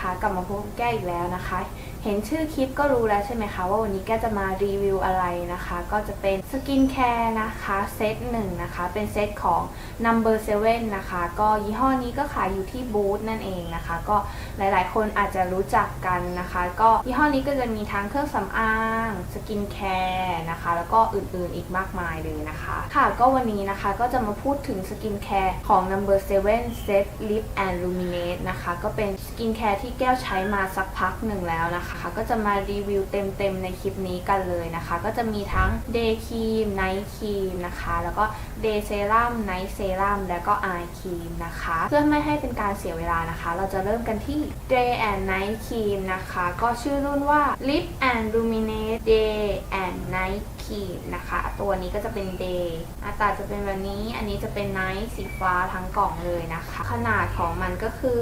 คะวันะคะ กลับมาพบแก้อีกแล้วนะคะ เห็นชื่อคลิปก็รู้แล้วใช่ไหมคะ ว่าวันนี้แก้จะมารีวิวอะไรนะคะ ก็จะเป็นสกินแคร์นะคะเซตหนึ่งนะคะ เป็นเซตของ Number 7นะคะ ก็ยี่ห้อนี้ก็ขายอยู่ที่บูธนั่นเองนะคะ ก็หลายๆ คนอาจจะรู้จักกันนะคะ ก็ยี่ห้อนี้ก็จะมีทั้งเครื่องสำอางสกินแคร์นะคะ แล้วก็อื่นๆอีกมากมายเลยนะคะ ค่ะก็วันนี้นะคะก็จะมาพูดถึงสกินแคร์ของ Number 7 Set Lip and Luminate นะคะ ก็เป็นสกินแคร์ที่แก้วใช้มาสักพักหนึ่งแล้วนะคะก็จะมารีวิวเต็มๆในคลิปนี้กันเลยนะคะ ก็จะมีทั้ง Day Cream Night Cream นะคะ แล้วก็ Day Serum Night Serum แล้วก็ Eye Cream นะคะ เพื่อไม่ให้เป็นการเสียเวลานะคะ เราจะเริ่มกันที่ Day and Night Cream นะคะ ก็ชื่อรุ่นว่า Lip and Luminate Day and Night ขีดนะคะ ตัวนี้ก็จะเป็น day หน้าตาจะเป็นแบบนี้ อันนี้จะเป็น night สีฟ้าทั้งกล่องเลยนะคะ ขนาดของมันก็คือ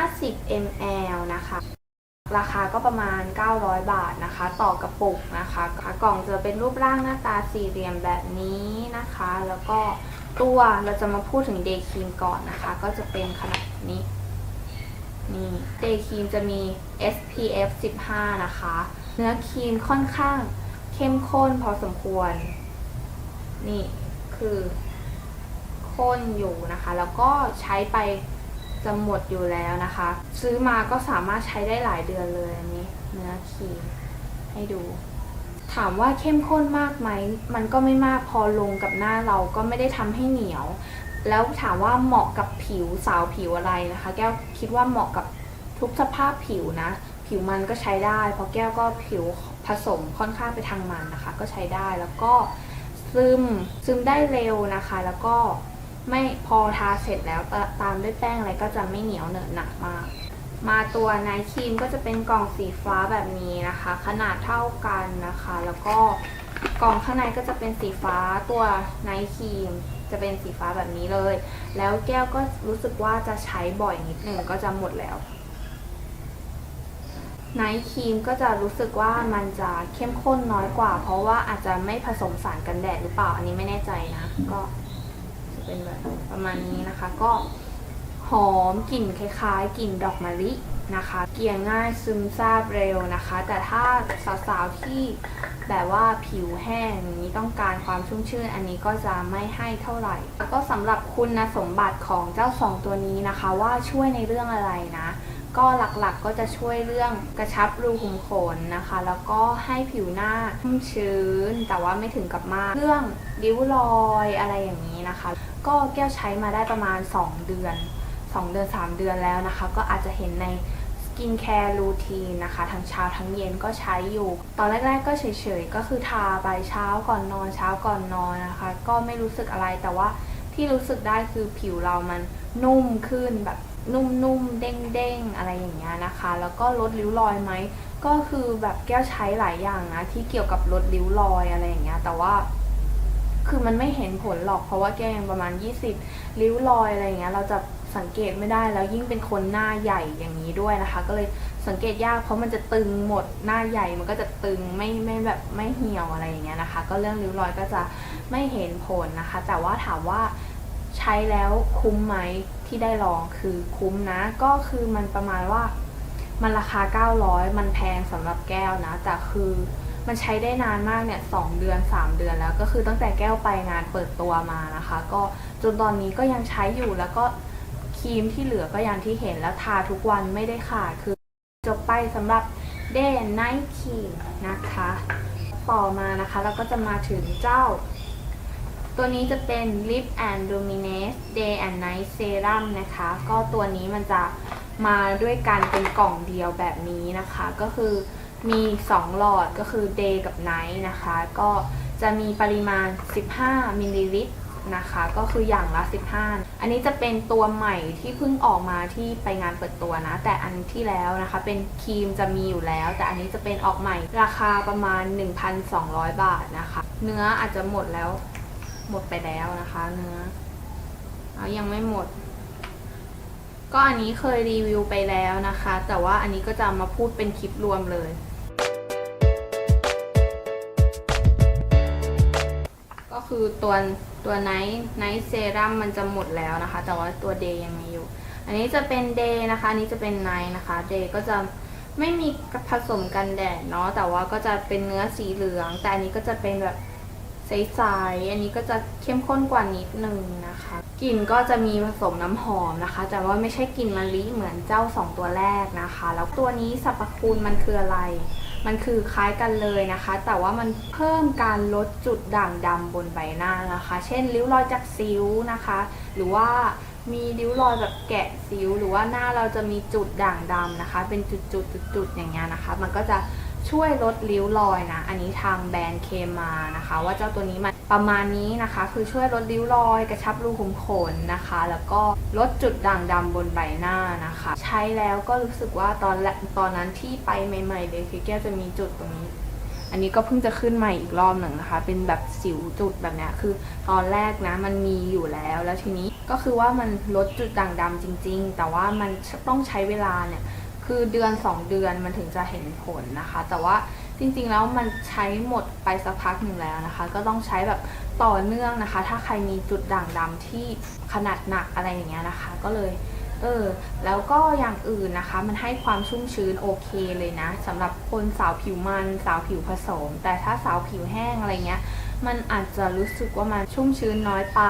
50 ml นะคะ ราคาก็ประมาณ 900 บาทนะคะ ต่อกระปุกนะคะกล่องจะเป็นรูปร่างหน้าตาสี่เหลี่ยมแบบนี้นะคะ แล้วก็ตัวเราจะมาพูดถึง day cream ก่อนนะคะ ก็จะเป็นขนาดนี้นี่ day cream จะมี SPF 15 นะคะ เนื้อครีมค่อนข้างเข้มข้นพอสมควร นี่คือข้นอยู่นะคะ แล้วก็ใช้ไป จะหมดอยู่แล้วนะคะ ซื้อมาก็สามารถใช้ได้หลายเดือนเลยอันนี้ เนื้อครีมให้ดู ถามว่าเข้มข้นมากไหม มันก็ไม่มากพอลงกับหน้าเราก็ไม่ได้ทำให้เหนียว แล้วถามว่าเหมาะกับผิวสาวผิวอะไรนะคะ แก้วคิดว่าเหมาะกับทุกสภาพผิวนะ ผิวมันก็ใช้ได้ เพราะแก้วก็ผิวผสมค่อนข้างไปทางมันนะคะ ก็ใช้ได้แล้วก็ซึมซึมได้เร็วนะคะ แล้วก็ ไม่พอทาเสร็จแล้วตตามด้วยแป้งอะไรก็จะไม่เหนียวเหนอะหนักมาก มาตัวไนท์ครีมก็จะเป็นกล่องสีฟ้าแบบนี้นะคะ ขนาดเท่ากันนะคะ แล้วก็กล่องข้างในก็จะเป็นสีฟ้าตัวไนท์ครีมจะเป็นสีฟ้าแบบนี้เลย แล้วแก้วก็รู้สึกว่าจะใช้บ่อยนิดหนึ่งก็จะหมดแล้วไนท์ครีมก็จะรู้สึกว่ามันจะเข้มข้นน้อยกว่า เพราะว่าอาจจะไม่ผสมสารกันแดดหรือเปล่า อันนี้ไม่แน่ใจนะก็ เป็นแบบประมาณนี้นะคะ ก็หอมกลิ่นคล้ายๆกลิ่นดอกมะลินะคะ เกลี่ยง่ายซึมซาบเร็วนะคะ แต่ถ้าสาวๆที่แบบว่าผิวแห้งนี้ต้องการความชุ่มชื่น อันนี้ก็จะไม่ให้เท่าไหร่ แล้วก็สำหรับคุณนะสมบัติของเจ้าสองตัวนี้นะคะ ว่าช่วยในเรื่องอะไรนะ ก็หลักๆก็จะช่วยเรื่องกระชับรูขุมขนนะคะ แล้วก็ให้ผิวหน้าชุ่มชื้น แต่ว่าไม่ถึงกับมาก เรื่องริ้วรอยอะไรอย่างนี้นะคะ ก็แก้วใช้มาได้ประมาณ 2 เดือน 2 เดือน 3 เดือนแล้วนะคะ ก็อาจจะเห็นในสกินแคร์รูทีนนะคะ ทั้งเช้าทั้งเย็นก็ใช้อยู่ ตอนแรกๆก็เฉยๆ ก็คือทาไปเช้าก่อนนอนเช้าก่อนนอนนะคะ ก็ไม่รู้สึกอะไรแต่ว่าที่รู้สึกได้คือผิวเรามันนุ่มขึ้นแบบ นุ่มๆ เด้งๆ อะไรอย่างเงี้ยนะคะ แล้วก็ลดริ้วรอยไหม ก็คือแบบแก้วใช้หลายอย่างนะที่เกี่ยวกับลดริ้วรอยอะไรอย่างเงี้ย แต่ว่า คือมันไม่เห็นผลหรอกเพราะว่าแก้วยังประมาณ 20 ริ้วรอยอะไรอย่างเงี้ย เราจะสังเกตไม่ได้แล้วยิ่งเป็นคนหน้าใหญ่อย่างนี้ด้วยนะคะ ก็เลยสังเกตยากเพราะมันจะตึงหมดหน้าใหญ่มันก็จะตึงไม่ไม่แบบไม่เหี่ยวอะไรอย่างเงี้ยนะคะ ก็เรื่องริ้วรอยก็จะไม่เห็นผลนะคะ แต่ว่าถามว่าใช้แล้วคุ้มไหม ที่ได้ลองคือคุ้มนะ ก็คือมันประมาณว่ามันราคา 900 มันแพงสำหรับแก้วนะ แต่คือมันใช้ได้นานมากเนี่ยสองเดือน 3 เดือนแล้ว ก็คือตั้งแต่แก้วไปงานเปิดตัวมานะคะ ก็จนตอนนี้ก็ยังใช้อยู่แล้วก็ครีมที่เหลือก็อย่างที่เห็นแล้วทาทุกวันไม่ได้ขาดคือจบไปสำหรับ Day and Night Cream นะคะ ต่อมานะคะเราก็จะมาถึงเจ้า ตัวนี้จะเป็น Lip and Luminous Day and Night Serum นะคะ ก็ตัวนี้มันจะมาด้วยกันเป็นกล่องเดียวแบบนี้นะคะ ก็คือมี 2 หลอดก็คือ Day กับ Night นะคะ ก็จะมีปริมาณ 15 มิลลิลิตรนะคะ ก็คืออย่างละ 15 อันนี้จะเป็นตัวใหม่ที่เพิ่งออกมาที่ไปงานเปิดตัวนะ แต่อันที่แล้วนะคะ เป็นครีมจะมีอยู่แล้ว แต่อันนี้จะเป็นออกใหม่ราคาประมาณ 1,200 บาทนะคะ เนื้ออาจจะหมดแล้ว หมดไปแล้วนะคะเนื้อเอายังไม่หมด ก็อันนี้เคยรีวิวไปแล้วนะคะ แต่ว่าอันนี้ก็จะมาพูดเป็นคลิปรวมเลย ก็คือตัวตัวไนท์ไนท์เซรั่มมันจะหมดแล้วนะคะ แต่ว่าตัวเดย์ยังมีอยู่ อันนี้จะเป็นเดย์นะคะ อันนี้จะเป็นไนนะคะ เดย์ก็จะไม่มีผสมกันแดดเนาะ แต่ว่าก็จะเป็นเนื้อสีเหลือง แต่อันนี้ก็จะเป็นแบบ ใสๆอันนี้ก็จะเข้มข้นกว่านิดนึงนะคะกลิ่นก็จะมีผสมน้ำหอมนะคะ แต่ว่าไม่ใช่กลิ่นมะลิเหมือนเจ้าสองตัวแรกนะคะ แล้วตัวนี้สรรพคุณมันคืออะไร มันคือคล้ายกันเลยนะคะ แต่ว่ามันเพิ่มการลดจุดด่างดำบนใบหน้านะคะ เช่นริ้วรอยจากสิวนะคะ หรือว่ามีริ้วรอยแบบแกะสิว หรือว่าหน้าเราจะมีจุดด่างดำนะคะ เป็นจุดๆๆๆอย่างเงี้ยนะคะ มันก็จะ ช่วยลดริ้วรอยนะ อันนี้ทางแบรนด์เคมานะคะ ว่าเจ้าตัวนี้มันประมาณนี้นะคะ คือช่วยลดริ้วรอย กระชับรูขุมขนนะคะ แล้วก็ลดจุดด่างดำบนใบหน้านะคะ ใช้แล้วก็รู้สึกว่าตอนตอนนั้นที่ไปใหม่ ๆ เลยคือแก้วจะมีจุดตรงนี้ อันนี้ก็เพิ่งจะขึ้นใหม่อีกรอบหนึ่งนะคะ เป็นแบบสิวจุดแบบนี้คือตอนแรกนะมันมีอยู่แล้วแล้วทีนี้ก็คือว่ามันลดจุดด่างดำจริง ๆ แต่ว่ามันต้องใช้เวลาเนี่ย คือเดือน 2 เดือนมันถึงจะเห็นผลนะคะ แต่ว่าจริงๆแล้วมันใช้หมดไปสักพักหนึ่งแล้วนะคะ ก็ต้องใช้แบบต่อเนื่องนะคะ ถ้าใครมีจุดด่างดำที่ขนาดหนักอะไรอย่างเงี้ยนะคะ ก็เลยเออแล้วก็อย่างอื่นนะคะ มันให้ความชุ่มชื้นโอเคเลยนะสำหรับคนสาวผิวมันสาวผิวผสม แต่ถ้าสาวผิวแห้งอะไรเงี้ย มันอาจจะรู้สึกว่ามันชุ่มชื้นน้อยไป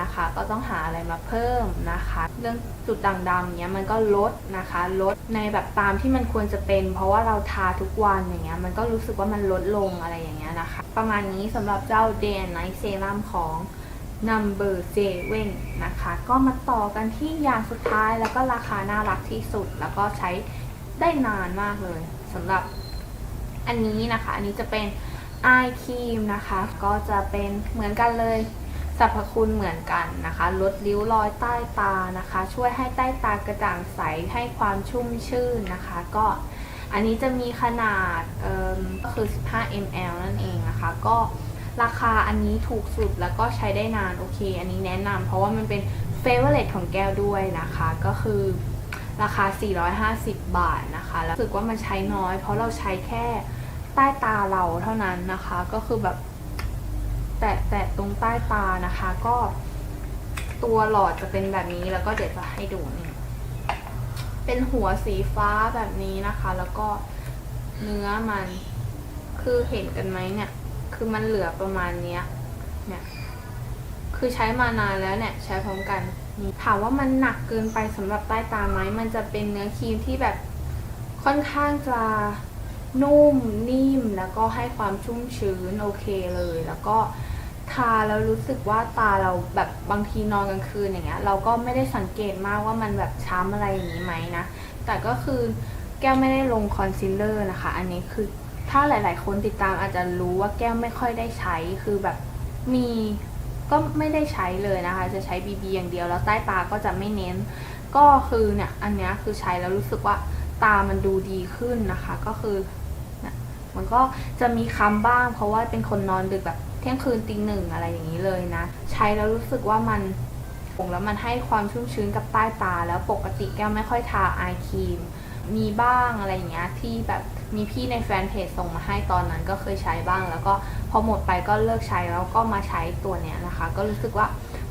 นะคะ ก็ต้องหาอะไรมาเพิ่มนะคะ เรื่องจุดด่างดำเนี้ยมันก็ลดนะคะลด ในแบบตามที่มันควรจะเป็น เพราะว่าเราทาทุกวันอย่างเงี้ยมันก็รู้สึกว่ามันลดลงอะไรอย่างเงี้ยนะคะ ประมาณนี้สำหรับเจ้า Day and Night Serum ของ Number Seven นะคะ ก็มาต่อกันที่อย่างสุดท้ายแล้วก็ราคาน่ารักที่สุด แล้วก็ใช้ได้นานมากเลยสำหรับอันนี้นะคะ อันนี้จะเป็นไอครีมนะคะ ก็จะเป็นเหมือนกันเลย สรรพคุณเหมือนกันนะคะ ลดริ้วรอยใต้ตานะคะ ช่วยให้ใต้ตากระจ่างใสให้ความชุ่มชื่นนะคะ ก็อันนี้จะมีขนาดก็คือ 15 ml นั่นเองนะคะ ก็ราคาอันนี้ถูกสุดแล้วก็ใช้ได้นานโอเค อันนี้แนะนำเพราะว่ามันเป็นเฟเวอร์เรของแก้วด้วยนะคะ ก็คือราคา 450 บาทนะคะ แล้วรู้สึกว่ามันใช้น้อย เพราะเราใช้แค่ใต้ตาเราเท่านั้นนะคะ ก็คือแบบ แตะแตะตรงใต้ตานะคะ ก็ตัวหลอดจะเป็นแบบนี้แล้วก็เดี๋ยวจะให้ดูนี่เป็นหัวสีฟ้าแบบนี้นะคะ แล้วก็เนื้อมันคือเห็นกันไหมเนี่ย คือมันเหลือประมาณเนี้ยเนี่ยคือใช้มานานแล้วเนี่ย ใช้พร้อมกันถามว่ามันหนักเกินไปสำหรับใต้ตาไหมมันจะเป็นเนื้อครีมที่แบบค่อนข้างจะ นุ่มนิ่มแล้วก็ให้ความชุ่มชื้นโอเคเลย แล้วก็ทาแล้วรู้สึกว่าตาเราแบบบางทีนอนกลางคืนอย่างเงี้ยเราก็ไม่ได้สังเกตมากว่ามันแบบช้ำอะไรอย่างนี้ไหมนะแต่ก็คือแก้วไม่ได้ลงคอนซีลเลอร์นะคะ อันนี้คือถ้าหลาย ๆ คนติดตามอาจจะรู้ว่าแก้วไม่ค่อยได้ใช้คือแบบมีก็ไม่ได้ใช้เลยนะคะ จะใช้ BB อย่างเดียวแล้วใต้ตาก็จะไม่เน้น ก็คือเนี่ยอันนี้คือใช้แล้วรู้สึกว่าตามันดูดีขึ้นนะคะ ก็คือ มันก็จะมีคำบ้าง เพราะว่าเป็นคนนอนดึกแบบเที่ยงคืนตีหนึ่งอะไรอย่างนี้เลยนะ ใช้แล้วรู้สึกว่ามันผงแล้วมันให้ความชุ่มชื้นกับใต้ตา แล้วปกติแก้วไม่ค่อยทาไอครีม มีบ้างอะไรอย่างเงี้ยที่แบบมีพี่ในแฟนเพจส่งมาให้ตอนนั้นก็เคยใช้บ้าง แล้วก็พอหมดไปก็เลิกใช้แล้วก็มาใช้ตัวเนี้ยนะคะ ก็รู้สึกว่า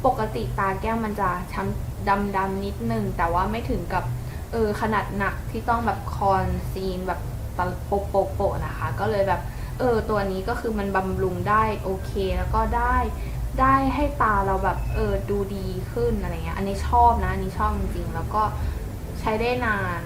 ปกติตาแก้วมันจะช้ำดำๆนิดนึงแต่ว่าไม่ถึงกับเออขนาดหนักที่ต้องแบบคอนซีนแบบ โปะโปะโปะนะคะ ก็เลยแบบเออตัวนี้ก็คือมันบำรุงได้โอเค แล้วก็ได้ได้ให้ตาเราแบบเออดูดีขึ้นอะไรเงี้ยอันนี้ชอบนะ อันนี้ชอบจริงๆ แล้วก็ใช้ได้นาน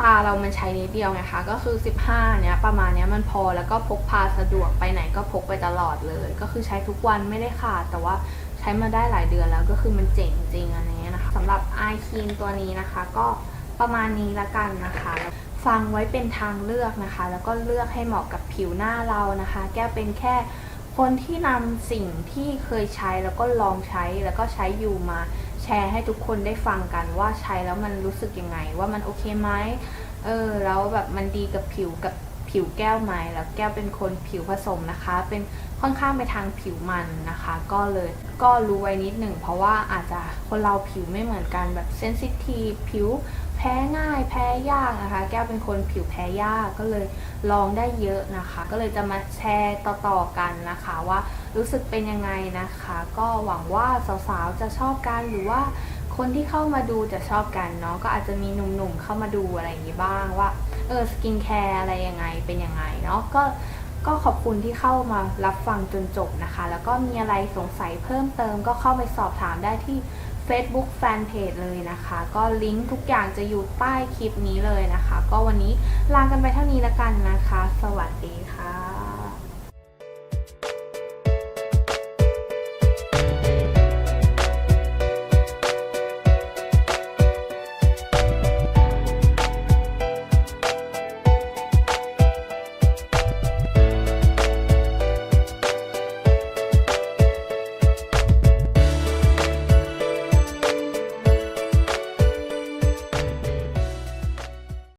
ตาเรามันใช้นิดเดียวไงคะ ก็คือ 15 เนี้ยประมาณเนี้ยมันพอแล้วก็พกพาสะดวกไปไหนก็พกไปตลอดเลย ก็คือใช้ทุกวันไม่ได้ขาดแต่ว่าใช้มาได้หลายเดือนแล้วก็คือมันเจ๋งจริงอะไรเงี้ยนะคะสำหรับไอครีมตัวนี้นะคะ ก็ประมาณนี้ละกันนะคะ ฟังไว้เป็นทางเลือกนะคะ แล้วก็เลือกให้เหมาะกับผิวหน้าเรานะคะ แก้วเป็นแค่คนที่นำสิ่งที่เคยใช้แล้วก็ลองใช้แล้วก็ใช้อยู่มาแชร์ให้ทุกคนได้ฟังกันว่าใช้แล้วมันรู้สึกยังไง ว่ามันโอเคไหมเออแล้วแบบมันดีกับผิวกับผิวแก้วไหมแล้วแก้วเป็นคนผิวผสมนะคะ เป็นค่อนข้างไปทางผิวมันนะคะ ก็เลยก็รู้ไว้นิดหนึ่งเพราะว่าอาจจะคนเราผิวไม่เหมือนกันแบบเซนซิทีฟผิว แพ้ง่ายแพ้ยากนะคะ แก้วเป็นคนผิวแพ้ยากก็เลยลองได้เยอะนะคะ ก็เลยจะมาแชร์ต่อๆกันนะคะ ว่ารู้สึกเป็นยังไงนะคะ ก็หวังว่าสาวๆจะชอบกันหรือว่าคนที่เข้ามาดูจะชอบกันเนาะก็อาจจะมีหนุ่มๆเข้ามาดูอะไรอย่างนี้บ้างว่าเออสกินแคร์อะไรยังไงเป็นยังไงเนาะก็ก็ขอบคุณที่เข้ามารับฟังจนจบนะคะ แล้วก็มีอะไรสงสัยเพิ่มเติมก็เข้าไปสอบถามได้ที่ Facebook Fanpage เลยนะคะ ก็ลิงก์ทุกอย่างจะอยู่ใต้คลิปนี้เลยนะคะ ก็วันนี้ลากันไปเท่านี้แล้วกันนะคะ สวัสดีค่ะ